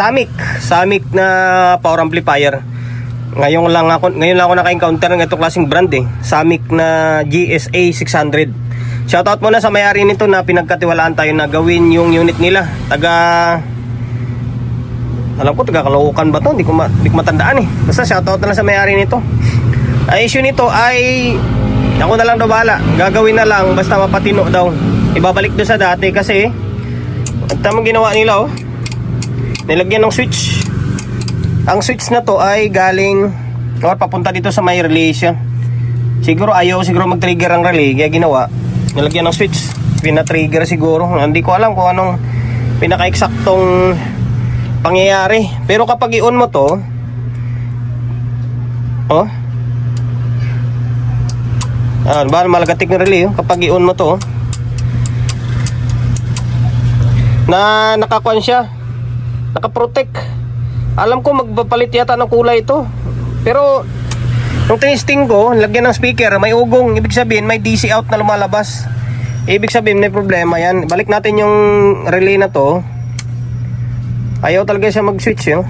Samic, Samic na power amplifier. Ngayon lang ako ngayon lang ako naka-encounter ng itong klaseng brand eh. Samic na GSA 600. Shoutout muna sa may-ari nito na pinagkatiwalaan tayo na gawin yung unit nila. Taga alam ko taga Caloocan ba to? Hindi ko, ma- hindi ko matandaan eh. Basta shoutout na lang sa may-ari nito. Ang issue nito ay ako na lang daw bahala. Gagawin na lang basta mapatino daw. Ibabalik do sa dati kasi ang tamang ginawa nila oh. Nilagyan ng switch. Ang switch na to ay galing or papunta dito sa may relay siya. Siguro ayaw siguro mag-trigger ang relay kaya ginawa. Nilagyan ng switch. Pina-trigger siguro. Hindi ko alam kung anong pinaka-eksaktong pangyayari. Pero kapag i-on mo to, oh, Ah, ba malagatik ng relay oh, kapag i-on mo to. oh. Na nakakuan siya. Naka-protect. Alam ko magpapalit yata ng kulay ito. Pero nung testing ko, lagyan ng speaker, may ugong, ibig sabihin may DC out na lumalabas. Ibig sabihin may problema yan. Balik natin yung relay na to. Ayaw talaga siya mag-switch yun.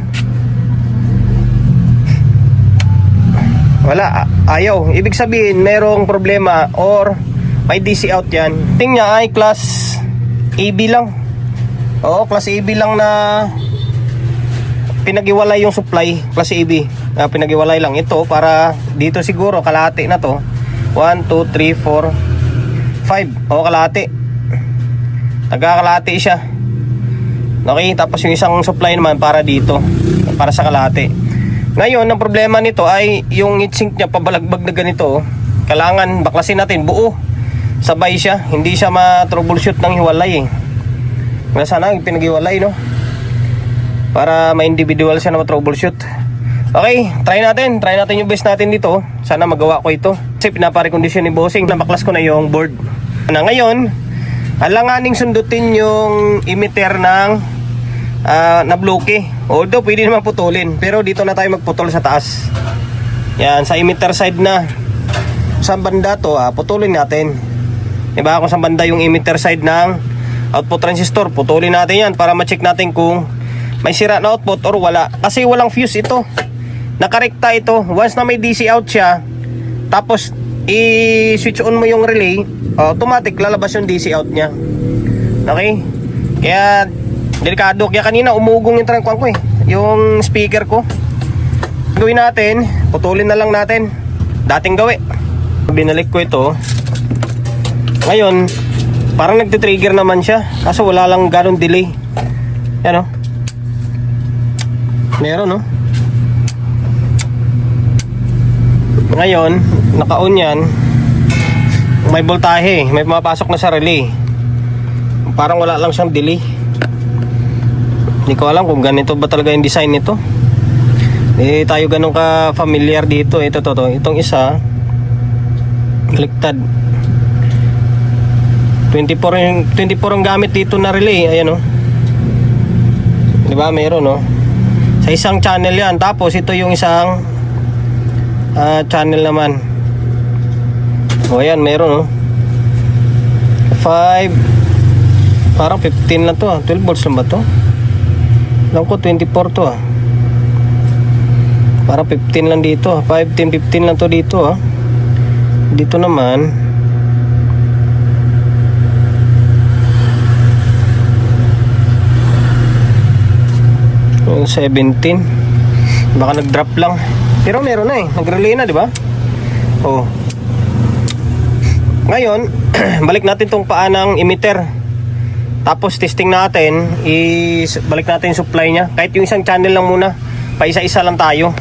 Wala, ayaw. Ibig sabihin, merong problema or may DC out yan. Ting niya ay class AB lang. Oo, class AB lang na pinagiwalay yung supply, class AB. Na pinagiwalay lang ito para dito siguro kalahati na to. 1, 2, 3, 4, 5. Oo, kalahati. Nagkakalahati siya. Okay, tapos yung isang supply naman para dito, para sa kalahati. Ngayon, ang problema nito ay yung heatsink niya pabalagbag na ganito. Kailangan baklasin natin buo. Sabay siya, hindi siya ma-troubleshoot ng hiwalay eh. Kaya sana pinag-hiwalay no. Para ma-individual siya na ma-troubleshoot. Okay, try natin. Try natin yung best natin dito. Sana magawa ko ito. Kasi pinapare-condition ni Bossing. Nabaklas ko na yung board. Na ngayon, alanganing sundutin yung emitter ng ah, na bloke. Although pwede naman putulin, pero dito na tayo magputol sa taas. Yan, sa emitter side na. Sa banda to, ah, putulin natin. Diba kung sa banda yung emitter side ng output transistor, putulin natin yan para ma-check natin kung may sira na output or wala. Kasi walang fuse ito. Nakarekta ito. Once na may DC out siya, tapos i-switch on mo yung relay, automatic lalabas yung DC out niya. Okay? Kaya delikado. Kaya kanina umugong yung trangkuan ko eh. Yung speaker ko. Gawin natin, putulin na lang natin. Dating gawi. Binalik ko ito. Ngayon, parang nagtitrigger naman siya. Kaso wala lang ganong delay. Yan o. Meron no. Ngayon, naka-on yan. May voltahe, may pumapasok na sa relay. Parang wala lang siyang delay. Hindi ko alam kung ganito ba talaga yung design nito. Eh tayo ganun ka familiar dito. Ito to, to. Itong isa baliktad. 24 yung 24 ang gamit dito na relay. Ayan oh. 'Di ba? Meron oh. Sa isang channel 'yan. Tapos ito yung isang ah, channel naman. O ayan, meron oh. 5 Parang 15 lang to ah. 12 volts lang ba to? Alam ko 24 to ah. Parang 15 lang dito ah. 5, 10, 15 lang to dito ah. Dito naman yung 17 baka nag-drop lang. Pero meron na eh. Nag-relay na di ba? Oh. Ngayon balik natin tong paa ng emitter. Tapos testing natin is balik natin supply niya. Kahit yung isang channel lang muna pa isa-isa lang tayo.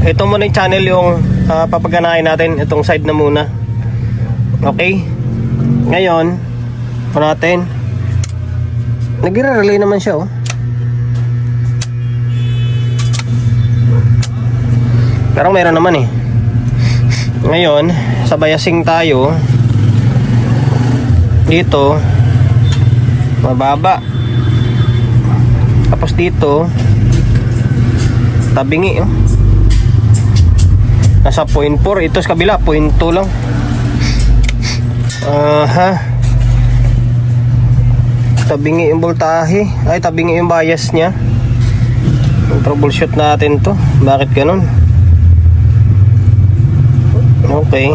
Ito muna yung channel yung uh, papaganahin natin. Itong side na muna. Okay? Ngayon po natin? Nagre-relay naman siya oh Pero meron naman eh. Ngayon, sa bayasing tayo. Dito mababa. Tapos dito tabingi oh. Nasa 0.4, ito sa kabila 0.2 lang. Aha. Tabingi yung voltahe. Ay, tabingi yung bias niya. troubleshoot natin to. Bakit ganun? Okay.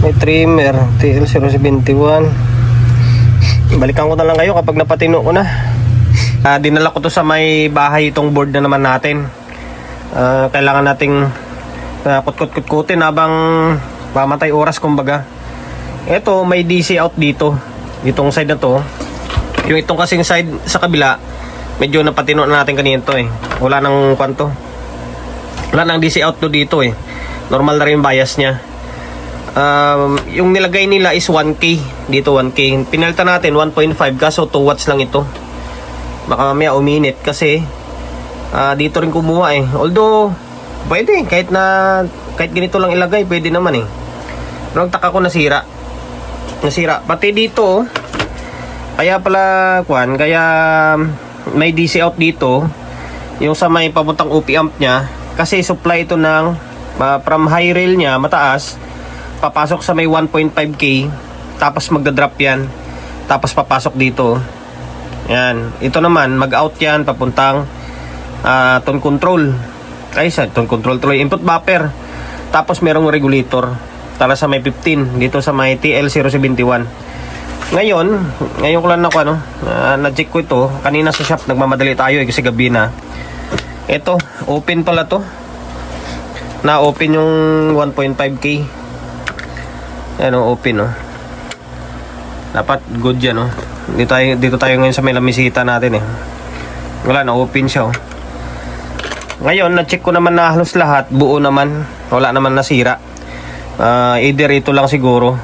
May trimmer, TL071. Balikan ko na lang kayo kapag napatino ko na. Ah, dinala ko to sa may bahay itong board na naman natin. Ah, kailangan nating uh, kutkut-kutkutin habang mamatay oras kumbaga. Ito, may DC out dito. Ditong side na to. Yung itong kasing side sa kabila, medyo napatino na natin kanina to eh. Wala nang kwanto. Wala nang DC out to dito eh. Normal na rin bias niya. Um, yung nilagay nila is 1K. Dito 1K. Pinalta natin 1.5 kaso 2 watts lang ito. Baka mamaya uminit kasi ah, dito rin kumuha eh. Although, pwede. Kahit na, kahit ganito lang ilagay, pwede naman eh. Pero taka ko nasira. Nasira. Pati dito, kaya pala, kwan, kaya may DC out dito. Yung sa may papuntang OP amp niya. Kasi supply ito ng, from high rail niya, mataas. Papasok sa may 1.5K. Tapos magdadrop yan. Tapos papasok dito. Yan. Ito naman, mag-out yan papuntang ah, tone control. Ay, sa tone control tuloy. Input buffer. Tapos merong regulator. Para sa may 15. Dito sa may TL071. Ngayon, ngayon ko lang na ano, ah, na-check ko ito. Kanina sa shop, nagmamadali tayo eh, kasi gabi na. Ito, open pala to. Na-open yung 1.5K. Yan o, open o. Dapat good yan o. Dito tayo, dito tayo ngayon sa may lamisita natin eh. Wala na, open siya o. Ngayon, na-check ko naman na halos lahat. Buo naman. Wala naman nasira. Ah, either ito lang siguro.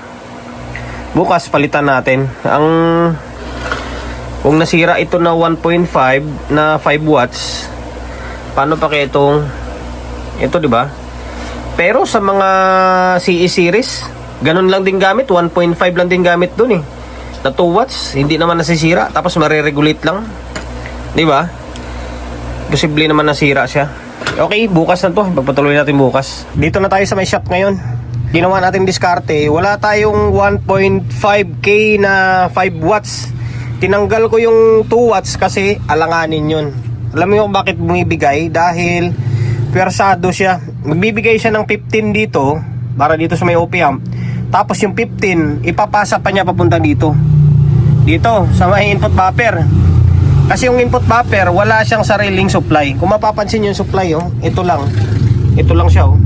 Bukas, palitan natin. Ang... Kung nasira ito na 1.5 na 5 watts, paano pa kaya itong ito, di ba? Pero sa mga CE series, ganun lang din gamit, 1.5 lang din gamit dun eh. Na 2 watts, hindi naman nasisira, tapos mariregulate lang. Di ba? Posible naman nasira siya. Okay, bukas na to. Pagpatuloy natin bukas. Dito na tayo sa may shop ngayon. Ginawa natin diskarte. Wala tayong 1.5k na 5 watts. Tinanggal ko yung 2 watts kasi alanganin yun. Alam mo yung bakit bumibigay? Dahil pwersado siya. Magbibigay siya ng 15 dito para dito sa may OP amp. Tapos yung 15, ipapasa pa niya papunta dito. Dito, sa may input buffer. Kasi yung input buffer, wala siyang sariling supply. Kung mapapansin yung supply, oh, ito lang. Ito lang siya, oh.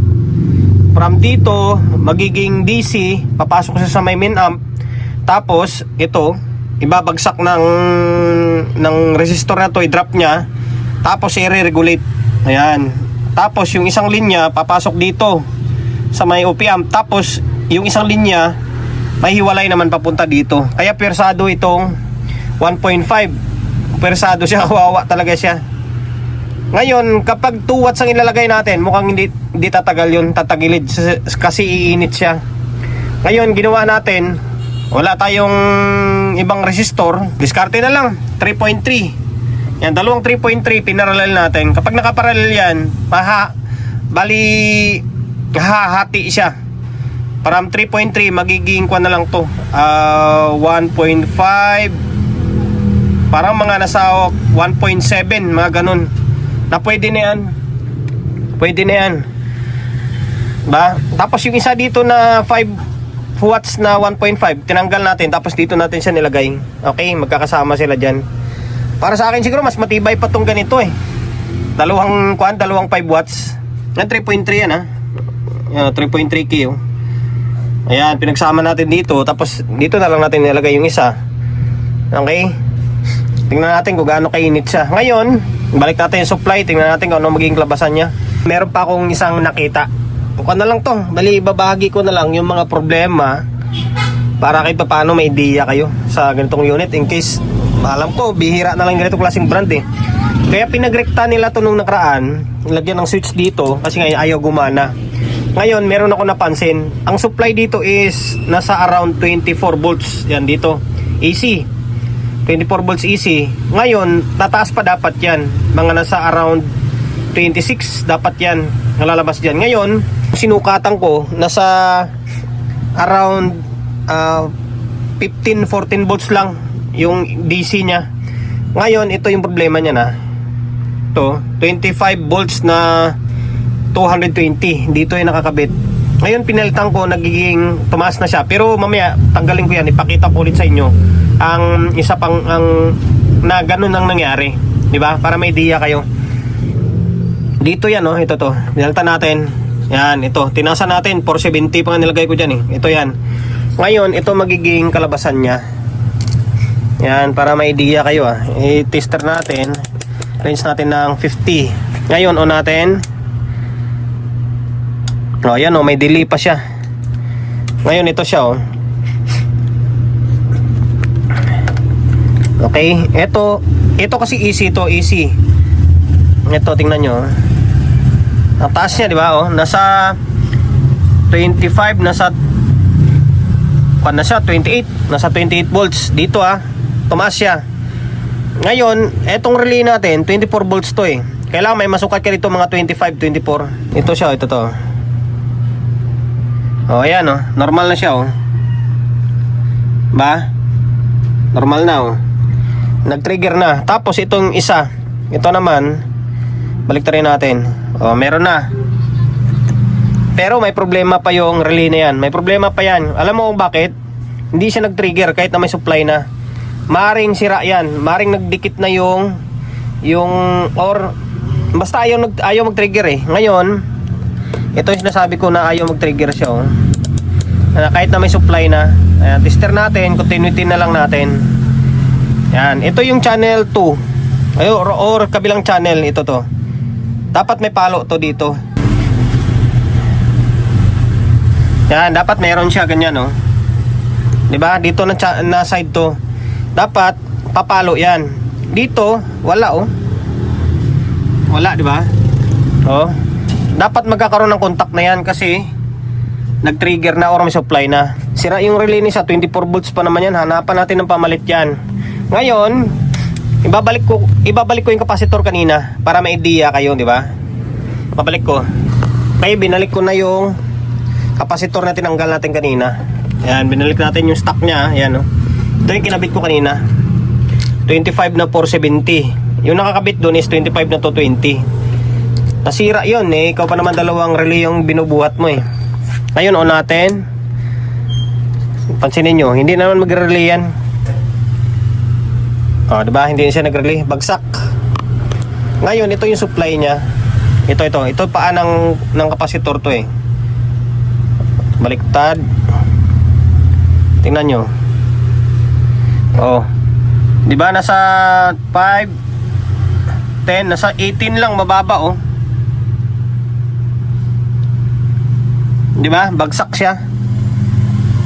From dito, magiging DC, papasok siya sa may min amp. Tapos, ito, ibabagsak ng ng resistor na to, i-drop niya. Tapos, i-regulate. Ayan. Tapos, yung isang linya, papasok dito sa may OP amp. Tapos, yung isang linya, may hiwalay naman papunta dito. Kaya persado itong 1.5 persado siya, kawawa talaga siya. Ngayon, kapag 2 watts ang ilalagay natin, mukhang hindi, hindi tatagal yun, tatagilid kasi iinit siya. Ngayon, ginawa natin, wala tayong ibang resistor, diskarte na lang, 3.3. Yan, dalawang 3.3, pinarallel natin. Kapag nakaparallel yan, maha, bali, hahati siya. From 3.3, magiging kwan na lang to. Ah, 1.5, parang mga nasa 1.7 mga ganun. Na pwede na yan. Pwede na yan. Ba? Tapos yung isa dito na 5 watts na 1.5 tinanggal natin. Tapos dito natin siya nilagay. Okay magkakasama sila dyan para sa akin siguro mas matibay pa tong ganito eh dalawang kwan dalawang 5 watts yan 3.3 yan ha yan 3.3 k oh. ayan pinagsama natin dito tapos dito na lang natin nilagay yung isa okay Tingnan natin kung gaano kainit siya. Ngayon, balik natin yung supply. Tingnan natin kung ano magiging labasan niya. Meron pa akong isang nakita. Kung ano lang to. Bali, ibabahagi ko na lang yung mga problema para pa paano may idea kayo sa ganitong unit in case alam ko bihira na lang ganitong klaseng brand eh kaya pinagrekta nila to nung nakaraan lagyan ng switch dito kasi nga ayaw gumana ngayon meron ako napansin ang supply dito is nasa around 24 volts yan dito AC 24 volts AC. Ngayon, tataas pa dapat yan. Mga nasa around 26 dapat yan. Nalalabas dyan. Ngayon, sinukatan ko, nasa around ah, 15-14 volts lang yung DC niya. Ngayon, ito yung problema niya na. to, 25 volts na 220. Dito yung nakakabit. Ngayon pinalitan ko, nagiging tumaas na siya. Pero mamaya, tanggalin ko yan. Ipakita ko ulit sa inyo ang isa pang ang na ganun ang nangyari. Di ba? Para may idea kayo. Dito yan, oh. Ito to. Pinalitan natin. Yan, ito. Tinasa natin. 470 pa nga nilagay ko dyan, eh. Ito yan. Ngayon, ito magiging kalabasan niya. Yan, para may idea kayo, ah. I-tester natin. Range natin ng 50. Ngayon, on natin. Oh, yan oh, may delay pa siya. Ngayon ito siya oh. Okay, ito ito kasi easy to, easy. Ito tingnan nyo. oh. Ang taas niya, di ba? Oh, nasa 25, nasa pan na siya, 28. Nasa 28 volts dito ah. Tumaas. Ngayon, etong relay natin, 24 volts to eh. Kailangan may masukat ka dito mga 25, 24. Ito siya, ito to. Oh, ayan oh. Normal na siya oh. Ba? Normal na oh. Nag-trigger na. Tapos itong isa, ito naman, balik rin natin. Oh, meron na. Pero may problema pa yung relay na yan. May problema pa yan. Alam mo kung bakit? Hindi siya nag-trigger kahit na may supply na. Maring sira yan. Maring nagdikit na yung yung or basta ayaw nag ayaw mag-trigger eh. Ngayon, ito yung sinasabi ko na ayaw mag-trigger siya oh. Ah, kahit na may supply na. Ayan, tester natin, continuity na lang natin. Yan, ito yung channel 2. Ay, or, or kabilang channel ito to. Dapat may palo to dito. Yan, dapat meron siya ganyan, no. 'Di ba? Dito na, na side to. Dapat papalo 'yan. Dito, wala oh. Wala, 'di ba? Oh. Dapat magkakaroon ng contact na 'yan kasi nag-trigger na or may supply na. Sira yung relay niya, 24 volts pa naman yan. Hanapan natin ng pamalit yan. Ngayon, ibabalik ko ibabalik ko yung capacitor kanina para may idea kayo, di ba? Babalik ko. Kaya binalik ko na yung capacitor na tinanggal natin kanina. Yan, binalik natin yung stock niya. Yan, oh. Ito yung kinabit ko kanina. 25 na 470. Yung nakakabit doon is 25 na 220. Nasira yun eh. Ikaw pa naman dalawang relay yung binubuhat mo eh. Ngayon, on natin. Pansinin nyo, hindi naman magre-relay yan. O, diba? Hindi siya nag-relay. Bagsak. Ngayon, ito yung supply niya. Ito, ito. Ito paan ng, ng kapasitor to eh. Baliktad. Tingnan nyo. Oh. Di ba nasa 5 10 nasa 18 lang mababa oh. Di ba? Bagsak siya.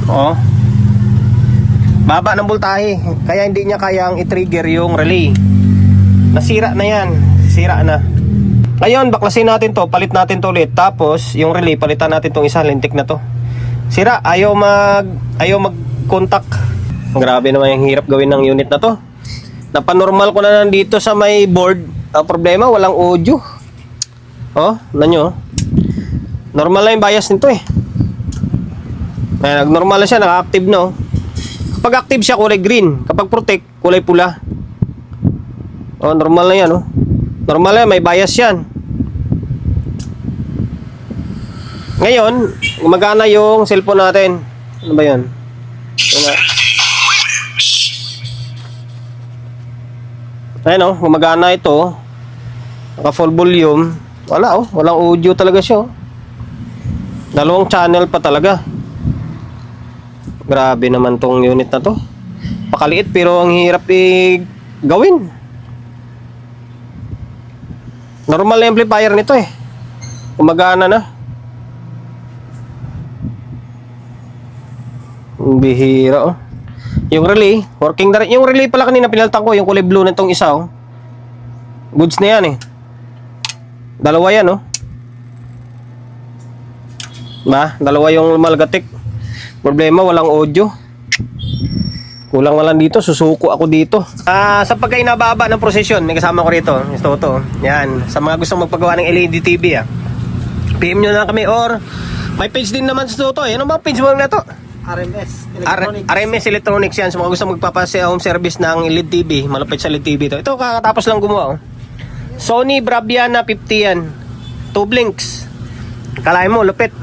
Oh. Baba ng voltahe. Kaya hindi niya kayang i-trigger yung relay. Nasira na yan. Sira na. Ngayon, baklasin natin to. Palit natin to ulit. Tapos, yung relay, palitan natin tong isa. Lintik na to. Sira. Ayaw mag... Ayaw mag-contact. Grabe naman yung hirap gawin ng unit na to. Napanormal ko na nandito sa may board. Ang problema, walang audio. Oh, nanyo. Normal lang yung bias nito eh. Ayan, nag-normal na siya, naka-active no. Kapag active siya, kulay green. Kapag protect, kulay pula. Oh, normal na yan, oh. Normal yan, may bias yan. Ngayon, gumagana yung cellphone natin. Ano ba yan? Ano Ayan, oh, gumagana ito. Naka full volume. Wala, oh. Walang audio talaga siya, oh. Dalawang channel pa talaga. Grabe naman tong unit na to. Pakaliit pero ang hirap i gawin. Normal amplifier nito eh. Gumagana na. Bihira oh. Yung relay, working na rin. Yung relay pala kanina pinaltan ko, yung kulay blue na tong isa oh. Goods na yan eh. Dalawa yan oh. Ba, dalawa yung malgatik. Problema, walang audio. Kulang na lang dito, susuko ako dito. Ah, sa pagka inababa ng prosesyon, may kasama ko rito. Ito to. Yan, sa mga gustong magpagawa ng LED TV ah. PM nyo na kami or may page din naman sa to. Ano ba page mo na to? RMS R- RMS Electronics yan. Sa mga gusto magpapasa home service ng LED TV, malapit sa LED TV to. Ito kakatapos lang gumawa oh. Sony Braviana 50 yan. Two blinks. Kalahin mo, lupit.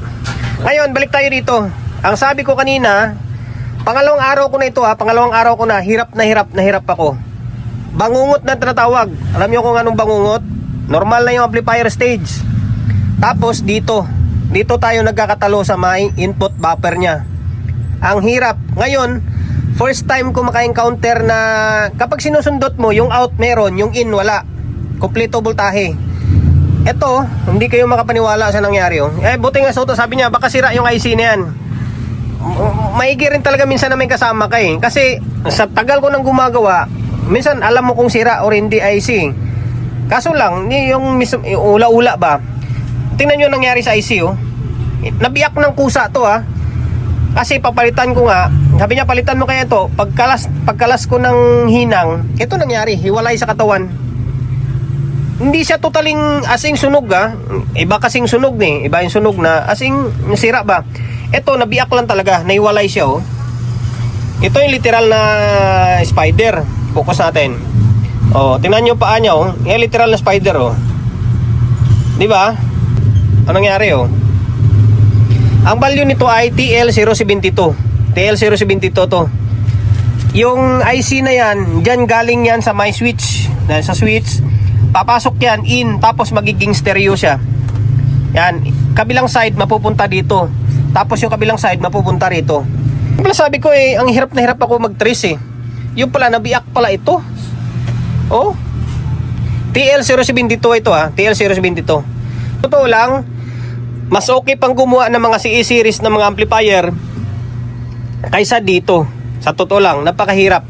Ngayon, balik tayo dito. Ang sabi ko kanina, pangalawang araw ko na ito ha, pangalawang araw ko na, hirap na hirap na hirap ako. Bangungot na tinatawag. Alam niyo kung anong bangungot? Normal na yung amplifier stage. Tapos dito, dito tayo nagkakatalo sa may input buffer niya. Ang hirap. Ngayon, first time ko maka-encounter na kapag sinusundot mo, yung out meron, yung in wala. Kompleto voltahe. Ito, hindi kayo makapaniwala sa nangyari. Oh. Eh, buti nga Soto, sabi niya, baka sira yung IC na yan. Maigi rin talaga minsan na may kasama ka eh. Kasi sa tagal ko nang gumagawa, minsan alam mo kung sira or hindi IC. Kaso lang, ni- yung, mis- yung ula-ula ba, tingnan nyo nangyari sa IC oh. Nabiyak ng kusa to ah. Kasi papalitan ko nga, sabi niya palitan mo kaya ito, pagkalas, pagkalas ko ng hinang, ito nangyari, hiwalay sa katawan. Hindi siya totaling asing sunog ah. Iba kasing sunog ni, iba yung sunog na asing sira ba. Ito nabiyak lang talaga, naiwalay siya oh. Ito yung literal na spider. Focus natin. Oh, tingnan niyo paa niya oh. Yung literal na spider oh. 'Di ba? Anong nangyari oh? Ang value nito ay TL072. TL072 to. Yung IC na yan, dyan galing yan sa my switch. Dahil sa switch, papasok yan in, tapos magiging stereo siya. Yan, kabilang side mapupunta dito. Tapos yung kabilang side mapupunta rito. Pala sabi ko eh, ang hirap na hirap ako mag-trace eh. Yung pala, nabiyak pala ito. Oh. TL072 ito ah, TL072. Totoo lang, mas okay pang gumawa ng mga CE series ng mga amplifier kaysa dito. Sa totoo lang, napakahirap.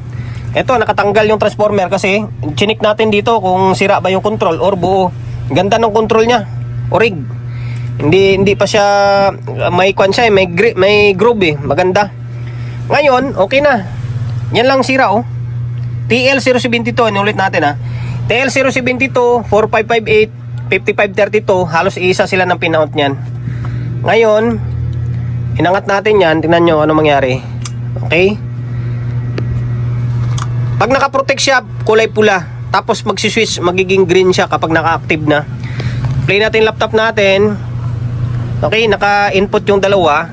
Ito, nakatanggal yung transformer kasi chinik natin dito kung sira ba yung control or buo. Ganda ng control niya. O rig. Hindi hindi pa siya may kwan siya, eh, may gri, may groove eh. Maganda. Ngayon, okay na. Yan lang sira oh. TL072, inulit natin ha. TL072, 4558, 5532, halos isa sila ng pinount niyan. Ngayon, inangat natin yan, tingnan nyo ano mangyari. Okay? Pag naka-protect siya, kulay pula. Tapos magsiswitch, magiging green siya kapag naka-active na. Play natin laptop natin. Okay, naka-input yung dalawa.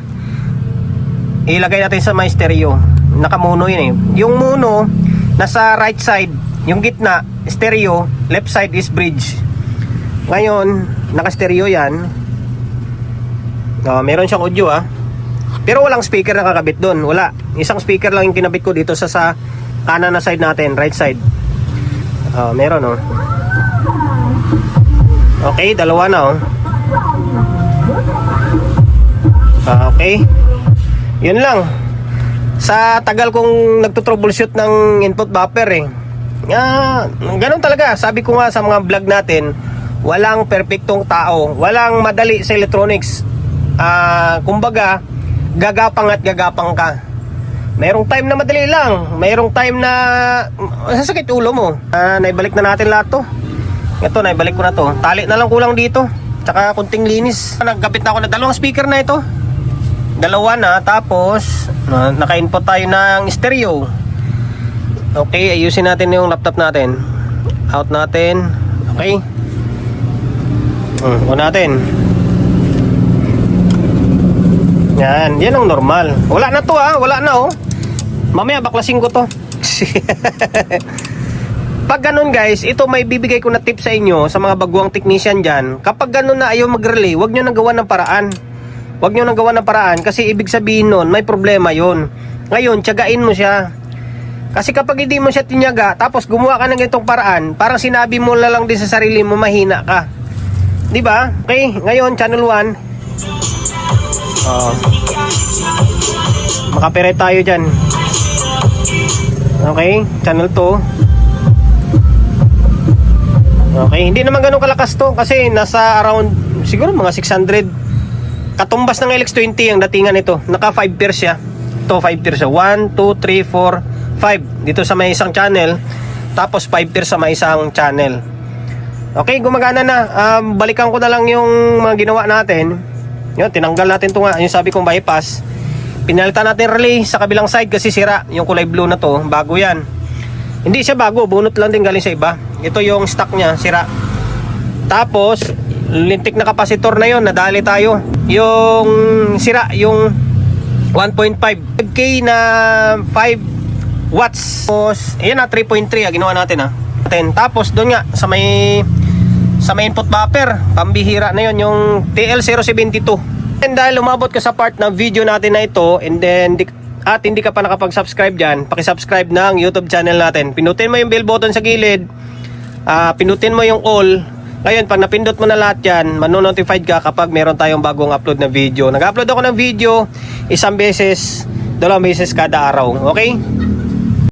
Ilagay natin sa my stereo. Naka-mono yun eh. Yung mono, nasa right side. Yung gitna, stereo. Left side is bridge. Ngayon, naka-stereo yan. Oh, meron siyang audio ah. Pero walang speaker na kakabit doon. Wala. Isang speaker lang yung kinabit ko dito sa sa kanan na side natin, right side. Oh, meron oh. Okay, dalawa na oh. Ah, okay. Yun lang. Sa tagal kong nagto-troubleshoot ng input buffer eh. Ah, ganun talaga. Sabi ko nga sa mga vlog natin, walang perpektong tao, walang madali sa electronics. Ah, kumbaga, gagapang at gagapang ka. Merong time na madali lang, merong time na mm, sasakit ulo mo. Ah, naibalik na natin lahat to. Ito, naibalik ko na to. Tali na lang kulang dito. Tsaka kunting linis. Nagkapit na ako na dalawang speaker na ito. Dalawa na, tapos na, naka-input tayo ng stereo. Okay, ayusin natin yung laptop natin. Out natin. Okay. Hmm, on natin. Yan, yan ang normal. Wala na to ah, wala na oh. Mamaya baklasin ko to. Pag ganun guys, ito may bibigay ko na tip sa inyo sa mga baguang technician dyan. Kapag ganun na ayaw mag-relay, huwag nyo nang gawa ng paraan. Huwag nyo nang gawa ng paraan kasi ibig sabihin nun, may problema yon. Ngayon, tiyagain mo siya. Kasi kapag hindi mo siya tinyaga, tapos gumawa ka ng ganitong paraan, parang sinabi mo na lang din sa sarili mo, mahina ka. 'Di ba? Okay, ngayon, channel 1. Oh. Makapire tayo dyan. Okay, channel 2. Okay, hindi naman ganun kalakas to kasi nasa around siguro mga 600 katumbas ng LX20 ang datingan nito. Naka 5 pairs siya. Ito 5 pairs siya. 1, 2, 3, 4, 5 dito sa may isang channel. Tapos 5 pairs sa may isang channel. Okay, gumagana na. Um, balikan ko na lang yung mga ginawa natin. Yun, tinanggal natin ito nga. Yung sabi kong bypass. Pinalitan natin relay sa kabilang side kasi sira. Yung kulay blue na to, bago yan. Hindi siya bago, bunot lang din galing sa iba. Ito yung stock niya, sira. Tapos, lintik na kapasitor na yon nadali tayo. Yung sira, yung 1.5 5K na 5 watts. Tapos, ayan na 3.3 ah, ginawa natin ah. Ten. Tapos doon nga sa may sa may input buffer, pambihira na yon yung TL072. And dahil umabot ka sa part ng video natin na ito and then at hindi ka pa nakapag-subscribe dyan, paki-subscribe ng YouTube channel natin. Pinutin mo yung bell button sa gilid, ah, pinutin mo yung all. Ngayon, pag napindot mo na lahat yan, manonotified ka kapag meron tayong bagong upload na video. Nag-upload ako ng video isang beses, dalawang beses kada araw. Okay?